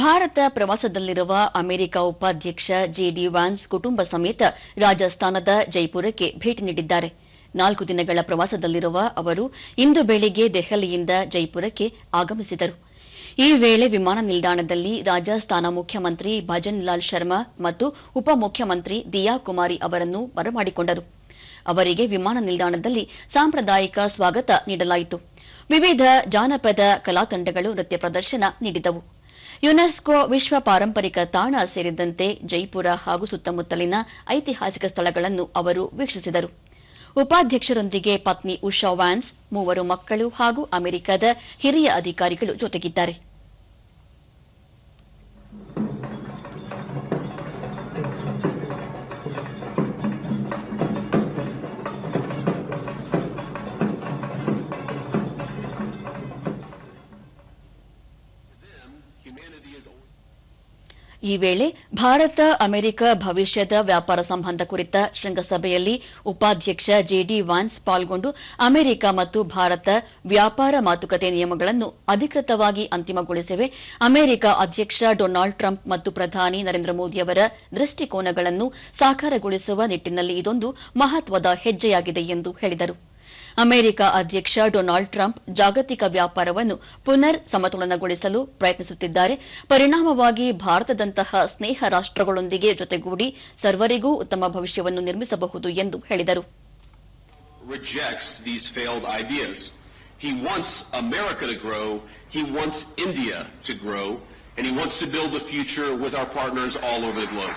ಭಾರತ ಪ್ರವಾಸದಲ್ಲಿರುವ ಅಮೆರಿಕ ಉಪಾಧ್ಯಕ್ಷ JD wands ಕುಟುಂಬ ಸಮೇತ ರಾಜಸ್ಥಾನದ ಜೈಪುರಕ್ಕೆ ಭೇಟಿ ನೀಡಿದ್ದಾರೆ. ನಾಲ್ಕು ದಿನಗಳ ಪ್ರವಾಸದಲ್ಲಿರುವ ಅವರು ಇಂದು ಬೆಳಿಗ್ಗೆ ದೆಹಲಿಯಿಂದ ಜೈಪುರಕ್ಕೆ ಆಗಮಿಸಿದರು. ಈ ವೇಳೆ ವಿಮಾನ ನಿಲ್ದಾಣದಲ್ಲಿ ರಾಜಸ್ಥಾನ ಮುಖ್ಯಮಂತ್ರಿ ಭಜನ್ ಲಾಲ್ ಶರ್ಮಾ ಮತ್ತು ಉಪಮುಖ್ಯಮಂತ್ರಿ ದಿಯಾ ಕುಮಾರಿ ಅವರನ್ನು ಬರಮಾಡಿಕೊಂಡರು. ಅವರಿಗೆ ವಿಮಾನ ನಿಲ್ದಾಣದಲ್ಲಿ ಸಾಂಪ್ರದಾಯಿಕ ಸ್ವಾಗತ ನೀಡಲಾಯಿತು. ವಿವಿಧ ಜಾನಪದ ಕಲಾತಂಡಗಳು ನೃತ್ಯ ಪ್ರದರ್ಶನ ನೀಡಿದವು. ಯುನೆಸ್ಕೋ ವಿಶ್ವ ಪಾರಂಪರಿಕ ತಾಣ ಸೇರಿದಂತೆ ಜೈಪುರ ಹಾಗೂ ಸುತ್ತಮುತ್ತಲಿನ ಐತಿಹಾಸಿಕ ಸ್ಥಳಗಳನ್ನು ಅವರು ವೀಕ್ಷಿಸಿದರು. ಉಪಾಧ್ಯಕ್ಷರೊಂದಿಗೆ ಪತ್ನಿ ಉಷಾ ವ್ಯಾನ್ಸ್, ಮೂವರು ಮಕ್ಕಳು ಹಾಗೂ ಅಮೆರಿಕದ ಹಿರಿಯ ಅಧಿಕಾರಿಗಳು ಜೊತೆಗಿದ್ದಾರೆ. ಈ ವೇಳೆ ಭಾರತ, ಅಮೆರಿಕ ಭವಿಷ್ಯದ ವ್ಯಾಪಾರ ಸಂಬಂಧ ಕುರಿತ ಶೃಂಗಸಭೆಯಲ್ಲಿ ಉಪಾಧ್ಯಕ್ಷ ಜೆಡಿ ವಾನ್ಸ್ ಪಾಲ್ಗೊಂಡು ಅಮೆರಿಕ ಮತ್ತು ಭಾರತ ವ್ಯಾಪಾರ ಮಾತುಕತೆ ನಿಯಮಗಳನ್ನು ಅಧಿಕೃತವಾಗಿ ಅಂತಿಮಗೊಳಿಸಿವೆ. ಅಮೆರಿಕ ಅಧ್ಯಕ್ಷ ಡೊನಾಲ್ಡ್ ಟ್ರಂಪ್ ಮತ್ತು ಪ್ರಧಾನಿ ನರೇಂದ್ರ ಮೋದಿಯವರ ದೃಷ್ಟಿಕೋನಗಳನ್ನು ಸಾಕಾರಗೊಳಿಸುವ ನಿಟ್ಟಿನಲ್ಲಿ ಇದೊಂದು ಮಹತ್ವದ ಹೆಜ್ಜೆಯಾಗಿದೆ ಎಂದು ಹೇಳಿದರು. ಅಮೆರಿಕ ಅಧ್ಯಕ್ಷ ಡೊನಾಲ್ಡ್ ಟ್ರಂಪ್ ಜಾಗತಿಕ ವ್ಯಾಪಾರವನ್ನು ಪುನರ್ ಸಮತೋಲನಗೊಳಿಸಲು ಪ್ರಯತ್ನಿಸುತ್ತಿದ್ದಾರೆ ಪರಿಣಾಮವಾಗಿ ಭಾರತದಂತಹ ಸ್ನೇಹ ರಾಷ್ಟಗಳೊಂದಿಗೆ ಜೊತೆಗೂಡಿ ಸರ್ವರಿಗೂ ಉತ್ತಮ ಭವಿಷ್ಯವನ್ನು ನಿರ್ಮಿಸಬಹುದು ಎಂದು ಹೇಳಿದರು. He wants America to grow, he wants India to grow, and he wants to build the future with our partners all over the globe.